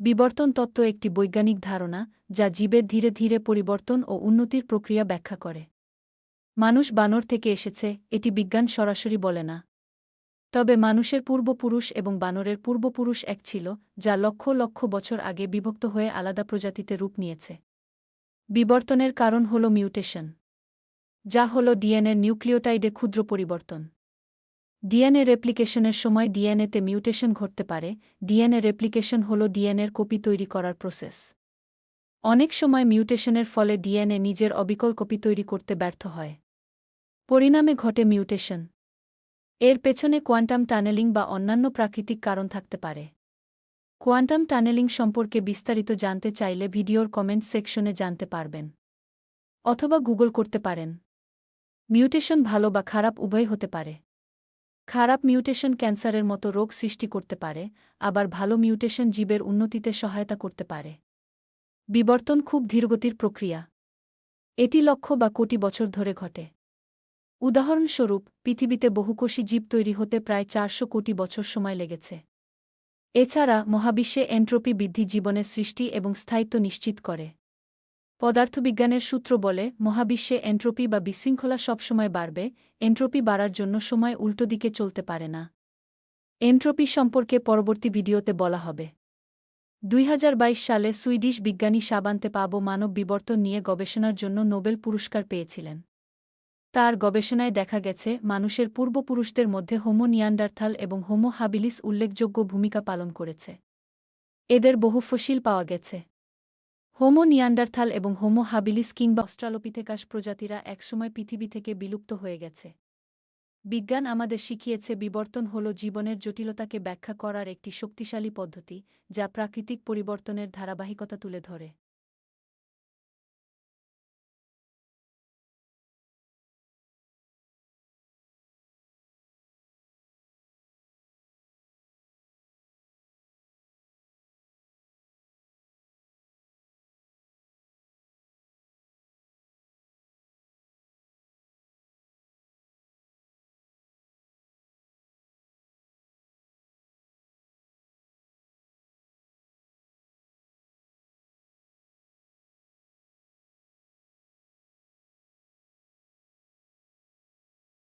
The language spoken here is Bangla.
বিবর্তন তত্ত্ব একটি বৈজ্ঞানিক ধারণা যা জীবের ধীরে ধীরে পরিবর্তন ও উন্নতির প্রক্রিয়া ব্যাখ্যা করে। মানুষ বানর থেকে এসেছে, এটি বিজ্ঞান সরাসরি বলে না। তবে মানুষের পূর্বপুরুষ এবং বানরের পূর্বপুরুষ এক ছিল, যা লক্ষ লক্ষ বছর আগে বিভক্ত হয়ে আলাদা প্রজাতিতে রূপ নিয়েছে। বিবর্তনের কারণ হল মিউটেশন, যা হল ডিএনএর নিউক্লিওটাইডে ক্ষুদ্র পরিবর্তন। ডিএনএ রেপ্লিকেশনের সময় ডিএনএতে মিউটেশন ঘটতে পারে। ডিএনএ রেপ্লিকেশন হল ডিএনএর কপি তৈরি করার প্রসেস। অনেক সময় মিউটেশনের ফলে ডিএনএ নিজের অবিকল কপি তৈরি করতে ব্যর্থ হয়। পরিণামে ঘটে মিউটেশন। এর পেছনে কোয়ান্টাম টানেলিং বা অন্যান্য প্রাকৃতিক কারণ থাকতে পারে। কোয়ান্টাম টানেলিং সম্পর্কে বিস্তারিত জানতে চাইলে ভিডিওর কমেন্ট সেকশনে জানতে পারবেন। অথবা গুগল করতে পারেন। মিউটেশন ভালো বা খারাপ উভয় হতে পারে। খারাপ মিউটেশন ক্যান্সারের মতো রোগ সৃষ্টি করতে পারে, আবার ভালো মিউটেশন জীবের উন্নতিতে সহায়তা করতে পারে। বিবর্তন খুব ধীরগতির প্রক্রিয়া। এটি লক্ষ বা কোটি বছর ধরে ঘটে। উদাহরণস্বরূপ, পৃথিবীতে বহুকোষী জীব তৈরি হতে প্রায় চারশো কোটি বছর সময় লেগেছে। এছাড়া মহাবিশ্বে এন্ট্রোপি বৃদ্ধি জীবনের সৃষ্টি এবং স্থায়িত্ব নিশ্চিত করে। পদার্থবিজ্ঞানের সূত্র বলে, মহাবিশ্বে এন্ট্রপি বা বিশৃঙ্খলা সবসময় বাড়বে, এন্ট্রপি বাড়ার জন্য সময় উল্টো দিকে চলতে পারে না। এন্ট্রপি সম্পর্কে পরবর্তী ভিডিওতে বলা হবে। দুই হাজার বাইশ সালে সুইডিশ বিজ্ঞানী সাবান্তে পাবো মানব বিবর্তন নিয়ে গবেষণার জন্য নোবেল পুরস্কার পেয়েছিলেন। তার গবেষণায় দেখা গেছে, মানুষের পূর্বপুরুষদের মধ্যে হোমো নিয়ান্ডারথাল এবং হোমো হাবিলিস উল্লেখযোগ্য ভূমিকা পালন করেছে। এদের বহু ফসিল পাওয়া গেছে। হোমো নিয়ান্ডারথাল এবং হোমো হাবিলিস কিংবা অস্ট্রালোপিথেকাস প্রজাতিরা একসময় পৃথিবী থেকে বিলুপ্ত হয়ে গেছে। বিজ্ঞান আমাদের শিখিয়েছে বিবর্তন হল জীবনের জটিলতাকে ব্যাখ্যা করার একটি শক্তিশালী পদ্ধতি, যা প্রাকৃতিক পরিবর্তনের ধারাবাহিকতা তুলে ধরে।